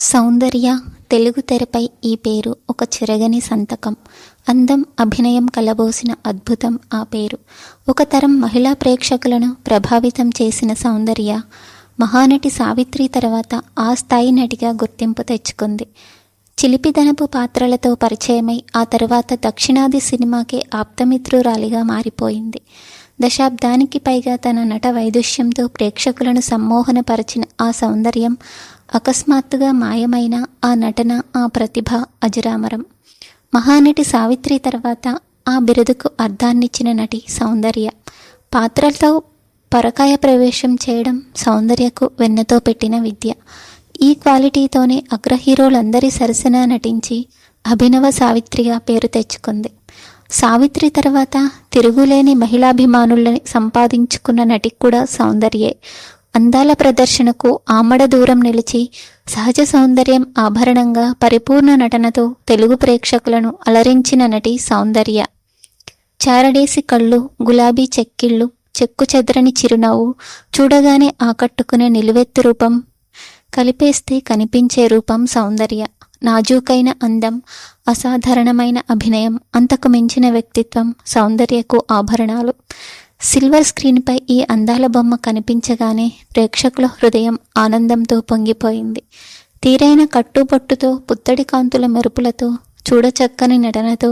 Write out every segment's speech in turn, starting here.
సౌందర్య తెలుగు తెరపై ఈ పేరు ఒక చెరగని సంతకం. అందం అభినయం కలబోసిన అద్భుతం ఆ పేరు. ఒక తరం మహిళా ప్రేక్షకులను ప్రభావితం చేసిన సౌందర్య మహానటి సావిత్రి తర్వాత ఆ స్థాయి నటిగా గుర్తింపు తెచ్చుకుంది. చిలిపిదనపు పాత్రలతో పరిచయమై ఆ తర్వాత దక్షిణాది సినిమాకే ఆప్తమిత్రురాలిగా మారిపోయింది. దశాబ్దానికి పైగా తన నట వైదుష్యంతో ప్రేక్షకులను సమ్మోహనపరిచిన ఆ సౌందర్యం అకస్మాత్తుగా మాయమైన ఆ నటన ఆ ప్రతిభ అజరామరం. మహానటి సావిత్రి తర్వాత ఆ బిరుదుకు అర్థాన్నిచ్చిన నటి సౌందర్య. పాత్రలతో పరకాయ ప్రవేశం చేయడం సౌందర్యకు వెన్నతో పెట్టిన విద్య. ఈ క్వాలిటీతోనే అగ్ర హీరోలందరి సరసన నటించి అభినవ సావిత్రిగా పేరు తెచ్చుకుంది. సావిత్రి తర్వాత తిరుగులేని మహిళాభిమానులని సంపాదించుకున్న నటి కూడా సౌందర్యే. అందాల ప్రదర్శనకు ఆమడ దూరం నిలిచి సహజ సౌందర్యం ఆభరణంగా పరిపూర్ణ నటనతో తెలుగు ప్రేక్షకులను అలరించిన నటి సౌందర్య. చారడేసి కళ్ళు గులాబీ చెక్కిళ్ళు చెక్కు చెదరని చిరునవ్వు చూడగానే ఆకట్టుకునే నిలువెత్తు రూపం కలిపేస్తే కనిపించే రూపం సౌందర్య. నాజూకైన అందం అసాధారణమైన అభినయం అంతకు మించిన వ్యక్తిత్వం సౌందర్యకు ఆభరణాలు. సిల్వర్ స్క్రీన్పై ఈ అందాల బొమ్మ కనిపించగానే ప్రేక్షకుల హృదయం ఆనందంతో పొంగిపోయింది. తీరైన కట్టుబొట్టుతో పుత్తడి కాంతుల మెరుపులతో చూడచక్కని నటనతో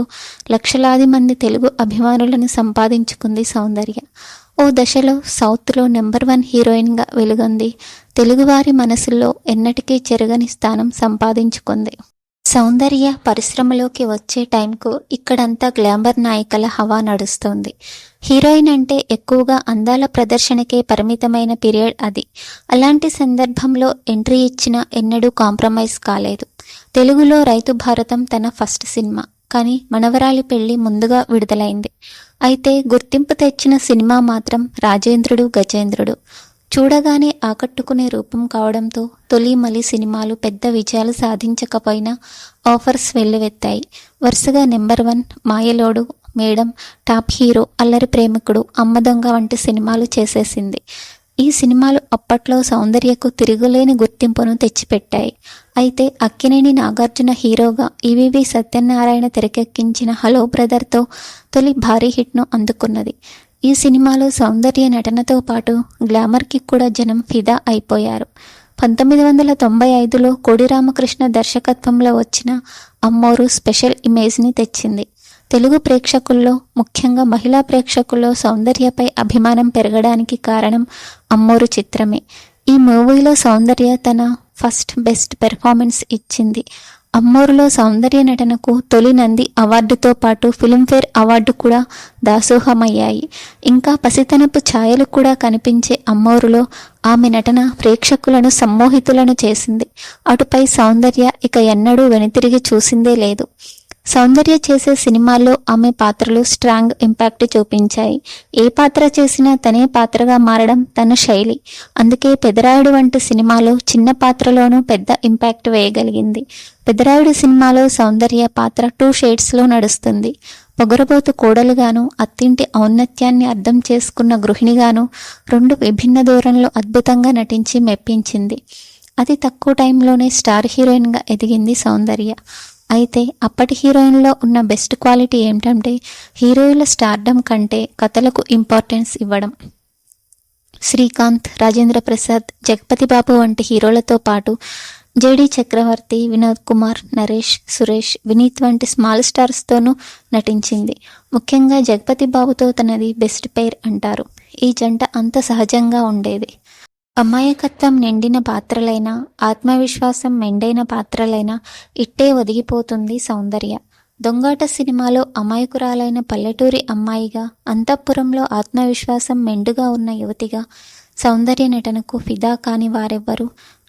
లక్షలాది మంది తెలుగు అభిమానులను సంపాదించుకుంది సౌందర్య. ఓ దశలో సౌత్లో నెంబర్ వన్ హీరోయిన్గా వెలుగొంది తెలుగువారి మనసుల్లో ఎన్నటికీ చెరగని స్థానం సంపాదించుకుంది. సౌందర్య పరిశ్రమలోకి వచ్చే టైంకు ఇక్కడంతా గ్లామర్ నాయికల హవా నడుస్తోంది. హీరోయిన్ అంటే ఎక్కువగా అందాల ప్రదర్శనకే పరిమితమైన పీరియడ్ అది. అలాంటి సందర్భంలో ఎంట్రీ ఇచ్చినా ఎన్నడూ కాంప్రమైజ్ కాలేదు. తెలుగులో రైతు భారతం తన ఫస్ట్ సినిమా. కానీ మనవరాలి పెళ్ళి ముందుగా విడుదలైంది. అయితే గుర్తింపు తెచ్చిన సినిమా మాత్రం రాజేంద్రుడు గజేంద్రుడు. చూడగానే ఆకట్టుకునే రూపం కావడంతో తొలి మలి సినిమాలు పెద్ద విజయాలు సాధించకపోయినా ఆఫర్స్ వెల్లువెత్తాయి. వరుసగా number one Mayalodu madam top hero Allari Premikudu Amma దొంగ వంటి సినిమాలు చేసేసింది. ఈ సినిమాలు అప్పట్లో సౌందర్యకు తిరుగులేని గుర్తింపును తెచ్చిపెట్టాయి. అయితే అక్కినేని నాగార్జున హీరోగా ఈవీవి సత్యనారాయణ తెరకెక్కించిన హలో బ్రదర్తో తొలి భారీ హిట్ను అందుకున్నది. ఈ సినిమాలో సౌందర్య నటనతో పాటు గ్లామర్కి కూడా జనం ఫిదా అయిపోయారు. పంతొమ్మిది వందల తొంభై ఐదులో కోడి రామకృష్ణ దర్శకత్వంలో వచ్చిన అమ్మోరు స్పెషల్ ఇమేజ్ని తెచ్చింది. తెలుగు ప్రేక్షకుల్లో ముఖ్యంగా మహిళా ప్రేక్షకుల్లో సౌందర్యపై అభిమానం పెరగడానికి కారణం అమ్మోరు చిత్రమే. ఈ మూవీలో సౌందర్య తన ఫస్ట్ బెస్ట్ పెర్ఫార్మెన్స్ ఇచ్చింది. అమ్మోరులో సౌందర్య నటనకు తొలి నంది అవార్డుతో పాటు ఫిల్మ్ఫేర్ అవార్డు కూడా దాసోహమయ్యాయి. ఇంకా పసితనపు ఛాయలు కూడా కనిపించే అమ్మోరులో ఆమె నటన ప్రేక్షకులను సమ్మోహితులను చేసింది. అటుపై సౌందర్య ఇక ఎన్నడూ వెనుతిరిగి చూసిందే లేదు. సౌందర్య చేసే సినిమాల్లో ఆమె పాత్రలు స్ట్రాంగ్ ఇంపాక్ట్ చూపించాయి. ఏ పాత్ర చేసినా తనే పాత్రగా మారడం తన శైలి. అందుకే పెదరాయుడు వంటి సినిమాలో చిన్న పాత్రలోనూ పెద్ద ఇంపాక్ట్ వేయగలిగింది. పెదరాయుడు సినిమాలో సౌందర్య పాత్ర టూ షేడ్స్లో నడుస్తుంది. పొగరబోతు కోడలుగాను అత్తింటి ఔన్నత్యాన్ని అర్థం చేసుకున్న గృహిణిగాను రెండు విభిన్న ధోరణిలో అద్భుతంగా నటించి మెప్పించింది. అతి తక్కువ టైంలోనే స్టార్ హీరోయిన్గా ఎదిగింది సౌందర్య. అయితే అప్పటి హీరోయిన్లో ఉన్న బెస్ట్ క్వాలిటీ ఏమిటంటే హీరోయిన్ల స్టార్డమ్ కంటే కథలకు ఇంపార్టెన్స్ ఇవ్వడం. శ్రీకాంత్ రాజేంద్ర ప్రసాద్ జగపతి బాబు వంటి హీరోలతో పాటు జేడి చక్రవర్తి వినోద్ కుమార్ నరేష్ సురేష్ వినీత్ వంటి స్మాల్ స్టార్స్తోనూ నటించింది. ముఖ్యంగా జగపతి బాబుతో తనది బెస్ట్ పేర్ అంటారు. ఈ జంట అంత సహజంగా ఉండేది. అమాయకత్వం నిండిన పాత్రలైనా ఆత్మవిశ్వాసం మెండైన పాత్రలైనా ఇట్టే ఒదిగిపోతుంది సౌందర్య. దొంగాట సినిమాలో అమాయకురాలైన పల్లెటూరి అమ్మాయిగా అంతఃపురంలో ఆత్మవిశ్వాసం మెండుగా ఉన్న యువతిగా సౌందర్య నటనకు ఫిదా కాని వారెవ్వరు.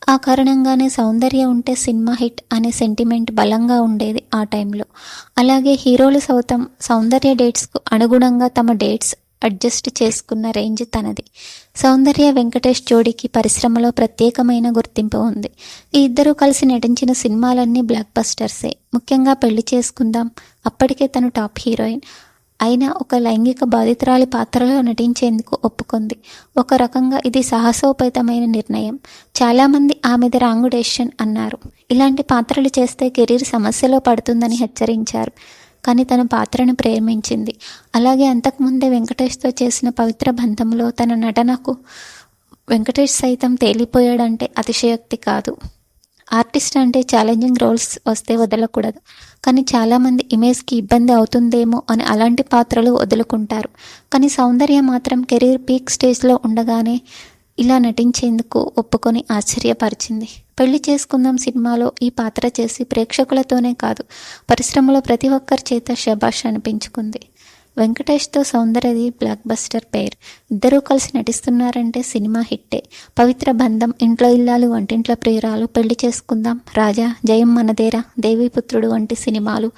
ఆ కారణంగానే సౌందర్య ఉంటే సినిమా హిట్ అనే సెంటిమెంట్ బలంగా ఉండేది ఆ టైంలో. అలాగే హీరోలు సౌతం సౌందర్య డేట్స్కు అనుగుణంగా తమ డేట్స్ అడ్జస్ట్ చేసుకున్న రేంజ్ తనది. సౌందర్య వెంకటేష్ జోడీకి పరిశ్రమలో ప్రత్యేకమైన గుర్తింపు ఉంది. ఈ ఇద్దరూ కలిసి నటించిన సినిమాలన్నీ బ్లాక్ బస్టర్సే ముఖ్యంగా పెళ్ళి చేసుకుందాం. అప్పటికే తను టాప్ హీరోయిన్. అయినా ఒక లైంగిక బాధితురాలి పాత్రలో నటించేందుకు ఒప్పుకుంది. ఒక రకంగా ఇది సాహసోపేతమైన నిర్ణయం. చాలామంది ఆమెది రాంగుడేషన్ డెసిషన్ అన్నారు. ఇలాంటి పాత్రలు చేస్తే కెరీర్ సమస్యలో పడుతుందని హెచ్చరించారు. కానీ తన పాత్రను ప్రేమించింది. అలాగే అంతకుముందే వెంకటేష్తో చేసిన పవిత్ర బంధంలో తన నటనకు వెంకటేష్ సైతం తేలిపోయాడంటే అతిశయోక్తి కాదు. ఆర్టిస్ట్ అంటే ఛాలెంజింగ్ రోల్స్ వస్తే వదలకూడదు. కానీ చాలామంది ఇమేజ్కి ఇబ్బంది అవుతుందేమో అని అలాంటి పాత్రలు వదులుకుంటారు. కానీ సౌందర్య మాత్రం కెరీర్ పీక్ స్టేజ్లో ఉండగానే ఇలా నటించేందుకు ఒప్పుకొని ఆశ్చర్యపరిచింది. పెళ్ళి చేసుకుందాం సినిమాలో ఈ పాత్ర చేసి ప్రేక్షకులతోనే కాదు పరిశ్రమలో ప్రతి ఒక్కరి చేత శభాష్ అనిపించుకుంది. వెంకటేష్తో సౌందర్యది బ్లాక్ బస్టర్ పేర్. ఇద్దరూ కలిసి నటిస్తున్నారంటే సినిమా హిట్టే. పవిత్ర బంధం ఇంట్లో ఇల్లాలు వంటింట్ల ప్రియురాలు పెళ్ళి చేసుకుందాం రాజా జయం మనదేరా దేవీపుత్రుడు వంటి సినిమాలు.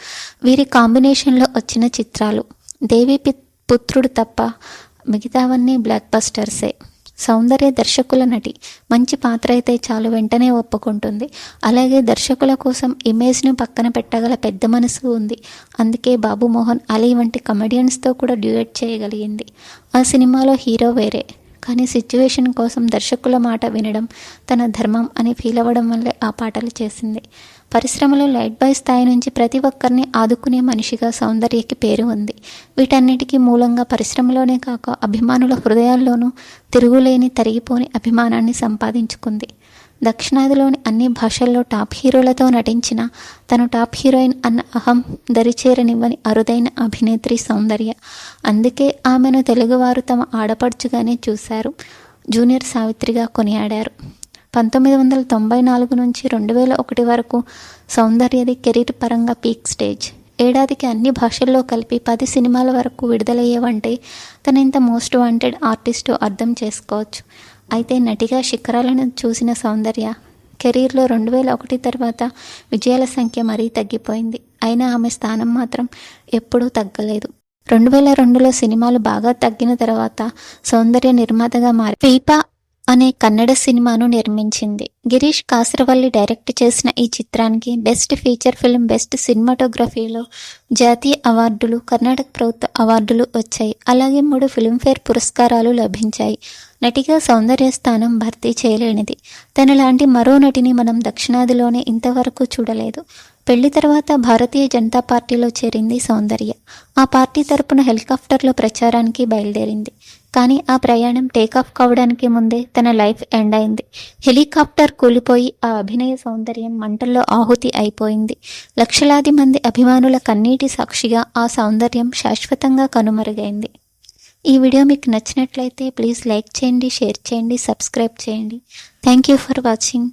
వీరి కాంబినేషన్లో వచ్చిన చిత్రాలు. దేవి పుత్రుడు తప్ప మిగతావన్నీ బ్లాక్ బస్టర్సే. సౌందర్య దర్శకుల నటి మంచి పాత్ర అయితే చాలు వెంటనే ఒప్పుకుంటుంది. అలాగే దర్శకుల కోసం ఇమేజ్ను పక్కన పెట్టగల పెద్ద మనసు ఉంది. అందుకే బాబు మోహన్ అలీ వంటి కమెడియన్స్తో కూడా డ్యూయట్ చేయగలిగింది. ఆ సినిమాలో హీరో వేరే. కానీ సిచ్యువేషన్ కోసం దర్శకుల మాట వినడం తన ధర్మం అని ఫీల్ అవ్వడం వల్లే ఆ పాటలు చేసింది. పరిశ్రమలో లైట్ బాయ్ స్థాయి నుంచి ప్రతి ఒక్కరిని ఆదుకునే మనిషిగా సౌందర్యకి పేరు ఉంది. వీటన్నిటికీ మూలంగా పరిశ్రమలోనే కాక అభిమానుల హృదయాల్లోనూ తిరుగులేని తరిగిపోని అభిమానాన్ని సంపాదించుకుంది. దక్షిణాదిలోని అన్ని భాషల్లో టాప్ హీరోలతో నటించిన తను టాప్ హీరోయిన్ అన్న అహం దరిచేరనివ్వని అరుదైన అభినేత్రి సౌందర్య. అందుకే ఆమెను తెలుగువారు తమ ఆడపడుచుగానే చూశారు. జూనియర్ సావిత్రిగా కొనియాడారు. పంతొమ్మిది వందల తొంభై నాలుగు నుంచి రెండు వేల ఒకటి వరకు సౌందర్యది కెరీర్ పరంగా పీక్ స్టేజ్. ఏడాదికి అన్ని భాషల్లో కలిపి పది సినిమాల వరకు విడుదలయ్యేవంటే తన ఇంత మోస్ట్ వాంటెడ్ ఆర్టిస్టు అర్థం చేసుకోవచ్చు. అయితే నటిగా శిఖరాలను చూసిన సౌందర్య కెరీర్లో రెండు వేల ఒకటి తర్వాత విజయాల సంఖ్య మరీ తగ్గిపోయింది. అయినా ఆమె స్థానం మాత్రం ఎప్పుడూ తగ్గలేదు. రెండు వేల రెండులో సినిమాలు బాగా తగ్గిన తర్వాత సౌందర్య నిర్మాతగా మారి పీపా అనే కన్నడ సినిమాను నిర్మించింది. గిరీష్ కాసరవల్లి డైరెక్ట్ చేసిన ఈ చిత్రానికి బెస్ట్ ఫీచర్ ఫిల్మ్ బెస్ట్ సినిమాటోగ్రఫీలో జాతీయ అవార్డులు కర్ణాటక ప్రభుత్వ అవార్డులు వచ్చాయి. అలాగే మూడు ఫిల్మ్ఫేర్ పురస్కారాలు లభించాయి. నటిగా సౌందర్య స్థానం భర్తీ చేయలేనిది. తనలాంటి మరో నటిని మనం దక్షిణాదిలోనే ఇంతవరకు చూడలేదు. పెళ్ళి తర్వాత భారతీయ జనతా పార్టీలో చేరింది సౌందర్య. ఆ పార్టీ తరపున హెలికాప్టర్లో ప్రచారానికి బయలుదేరింది. కానీ ఆ ప్రయాణం టేకాఫ్ కావడానికి ముందే తన లైఫ్ ఎండ్ అయింది. హెలికాప్టర్ కూలిపోయి ఆ అభినయ సౌందర్యం మంటల్లో ఆహుతి అయిపోయింది. లక్షలాది మంది అభిమానుల కన్నీటి సాక్షిగా ఆ సౌందర్యం శాశ్వతంగా కనుమరుగైంది. ఈ వీడియో మీకు నచ్చినట్లయితే ప్లీజ్ లైక్ చేయండి షేర్ చేయండి సబ్స్క్రైబ్ చేయండి. Thank you for watching